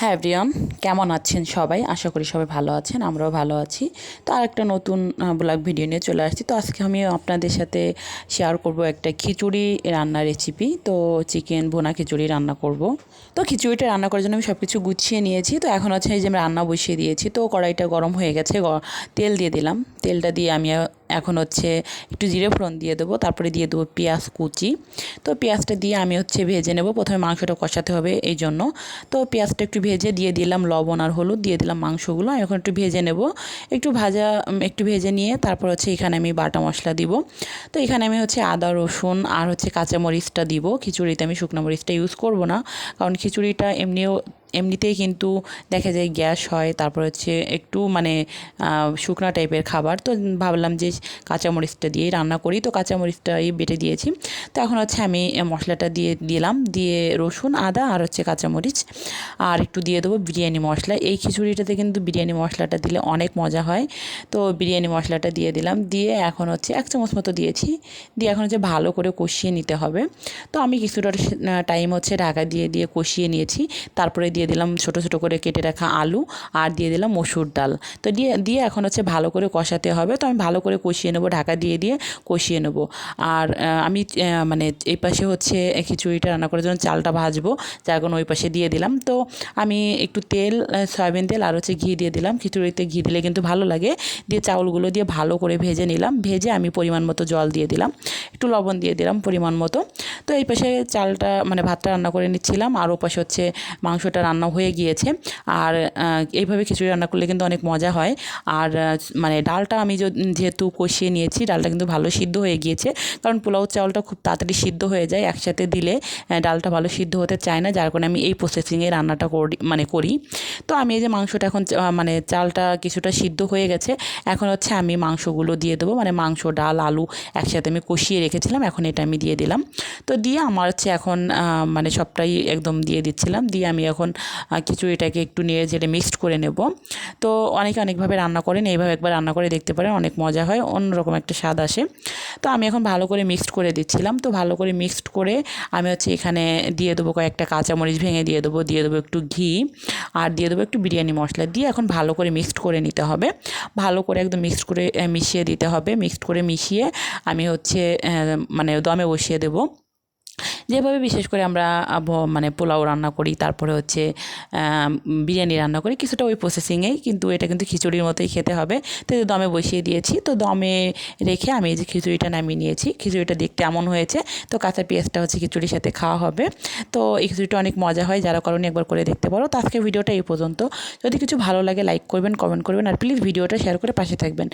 হ্যাঁ এভরিওয়ান, কেমন আছেন সবাই? আশা করি সবাই ভালো আছেন, আমরাও ভালো আছি। তো আর একটা নতুন ব্লগ ভিডিও নিয়ে চলে আসছি। তো আজকে আমি আপনাদের সাথে শেয়ার করব একটা খিচুড়ি রান্নার রেসিপি তো চিকেন ভুনা খিচুড়ি রান্না করব। তো খিচুড়িটা রান্না করার জন্য আমি সব কিছু গুছিয়ে নিয়েছি। তো এখন হচ্ছে এই যে আমি রান্না বসিয়ে দিয়েছি। তো কড়াইটা গরম হয়ে গেছে তেল দিয়ে দিলাম। তেলটা দিয়ে আমি এখন হচ্ছে একটু জিরে ফোড়ন দিয়ে দেবো। তারপরে দিয়ে দেবো পেঁয়াজ কুচি। তো পেঁয়াজটা দিয়ে আমি হচ্ছে ভেজে নেব। প্রথমে মাংসটা কষাতে হবে এই জন্য। তো পেঁয়াজটা একটু ভেজে দিয়ে দিলাম লবণ আর হলুদ, দিয়ে দিলাম মাংসগুলো। এখন একটু ভেজে নেব। একটু ভাজা একটু ভেজে নিয়ে তারপর হচ্ছে এখানে আমি বাটা মশলা দিব। তো এখানে আমি হচ্ছে আদা, রসুন আর হচ্ছে কাঁচামরিচটা দিব। খিচুড়িতে আমি শুকনো মরিচটা ইউজ করব না। কারণ খিচুড়িটা এমনিও এমনিতেই কিন্তু দেখা যায় গ্যাস হয়, তারপর হচ্ছে একটু মানে শুকনা টাইপের খাবার। তো ভাবলাম যে কাঁচামরিচটা দিয়েই রান্না করি। তো কাঁচামরিচটাই বেটে দিয়েছি। তো এখন হচ্ছে আমি মশলাটা দিয়ে দিলাম। দিয়ে রসুন, আদা আর হচ্ছে কাঁচামরিচ। আর একটু দিয়ে দেবো বিরিয়ানি মশলা। এই খিচুড়িটাতে কিন্তু বিরিয়ানি মশলাটা দিলে অনেক মজা হয়। তো বিরিয়ানি মশলাটা দিয়ে দিলাম। দিয়ে এখন হচ্ছে এক চামচ মতো দিয়েছি। দিয়ে এখন হচ্ছে ভালো করে কষিয়ে নিতে হবে। তো আমি কিছুটা টাইম হচ্ছে ঢাকা দিয়ে দিয়ে কষিয়ে নিয়েছি। তারপরে দিয়ে দিলাম ছোটো ছোটো করে কেটে রাখা আলু আর দিয়ে দিলাম মসুর ডাল। তো দিয়ে দিয়ে এখন হচ্ছে ভালো করে কষাতে হবে। তো আমি ভালো করে কষিয়ে নেব, ঢাকা দিয়ে দিয়ে কষিয়ে নেব। আর আমি মানে এই পাশে হচ্ছে খিচুড়িটা রান্না করার জন্য চালটা ভাজবো, যার কারণে ওই পাশে দিয়ে দিলাম। তো আমি একটু তেল সয়াবিন তেল আর হচ্ছে ঘি দিয়ে দিলাম। খিচুড়িতে ঘি দিলে কিন্তু ভালো লাগে। দিয়ে চাউলগুলো দিয়ে ভালো করে ভেজে নিলাম। ভেজে আমি পরিমাণ মতো জল দিয়ে দিলাম। একটু লবণ দিয়ে দিলাম পরিমাণ মতো। তো এই পাশে চালটা মানে ভাতটা রান্না করে নিচ্ছিলাম। আর ও পাশে হচ্ছে মাংসটা রান্না হয়ে গিয়েছে। আর এইভাবে খিচুড়ি রান্না করলে কিন্তু অনেক মজা হয়। আর মানে ডালটা আমি যেহেতু কষিয়ে নিয়েছি, ডালটা কিন্তু ভালো সিদ্ধ হয়ে গিয়েছে। কারণ পোলাও চাউলটা খুব তাড়াতাড়ি সিদ্ধ হয়ে যায় একসাথে দিলে ডালটা ভালো সিদ্ধ হতে চায় না। যার কারণে আমি এই প্রসেসিংয়ে রান্নাটা করি মানে করি। তো আমি এই যে মাংসটা এখন মানে চালটা কিছুটা সিদ্ধ হয়ে গেছে। এখন হচ্ছে আমি মাংসগুলো দিয়ে দেবো। মানে মাংস, ডাল, আলু একসাথে আমি কষিয়ে রেখেছিলাম। এখন এটা আমি দিয়ে দিলাম। তো দিয়ে আমার হচ্ছে এখন মানে সবটাই একদম দিয়ে দিচ্ছিলাম। দিয়ে আমি এখন আহ, খিচুড়িটাকে একটু নিয়ে যেটা মিক্সড করে নেব। তো অনেকে অনেকভাবে রান্না করেন এইভাবে একবার রান্না করে দেখতে পারেন অনেক মজা হয় অন্যরকম একটা স্বাদ আসে। তো আমি এখন ভালো করে মিক্সড করে দিচ্ছিলাম। তো ভালো করে মিক্সড করে আমি হচ্ছে এখানে দিয়ে দেবো কয়েকটা কাঁচামরিচ ভেঙে দিয়ে দেবো দিয়ে দেবো একটু ঘি আর দিয়ে দেবো একটু বিরিয়ানি মশলা। দিয়ে এখন ভালো করে মিক্সড করে নিতে হবে। ভালো করে একদম মিক্সড করে মিশিয়ে দিতে হবে। মিক্সড করে মিশিয়ে আমি হচ্ছে মানে দমে বসিয়ে দেবো। যেভাবে বিশেষ করে আমরা মানে পোলাও রান্না করি, তারপরে হচ্ছে বিরিয়ানি রান্না করি, কিছুটা ওই প্রসেসিংয়েই কিন্তু এটা কিন্তু খিচুড়ির মতোই খেতে হবে। তো দমে বসিয়ে দিয়েছি, তো দমে রেখে আমি এই যে খিচুড়িটা নামিয়ে নিয়েছি। খিচুড়িটা দেখতে এমন হয়েছে, তো কাঁচা পেঁয়াজটা হচ্ছে খিচুড়ির সাথে খাওয়া হবে। তো এই খিচুড়িটা অনেক মজা হয়, যারা কারণে একবার করে দেখতে পারো। তো আজকে ভিডিওটা এই পর্যন্ত। যদি কিছু ভালো লাগে লাইক করবেন কমেন্ট করবেন, আর প্লিজ ভিডিওটা শেয়ার করে পাশে থাকবেন।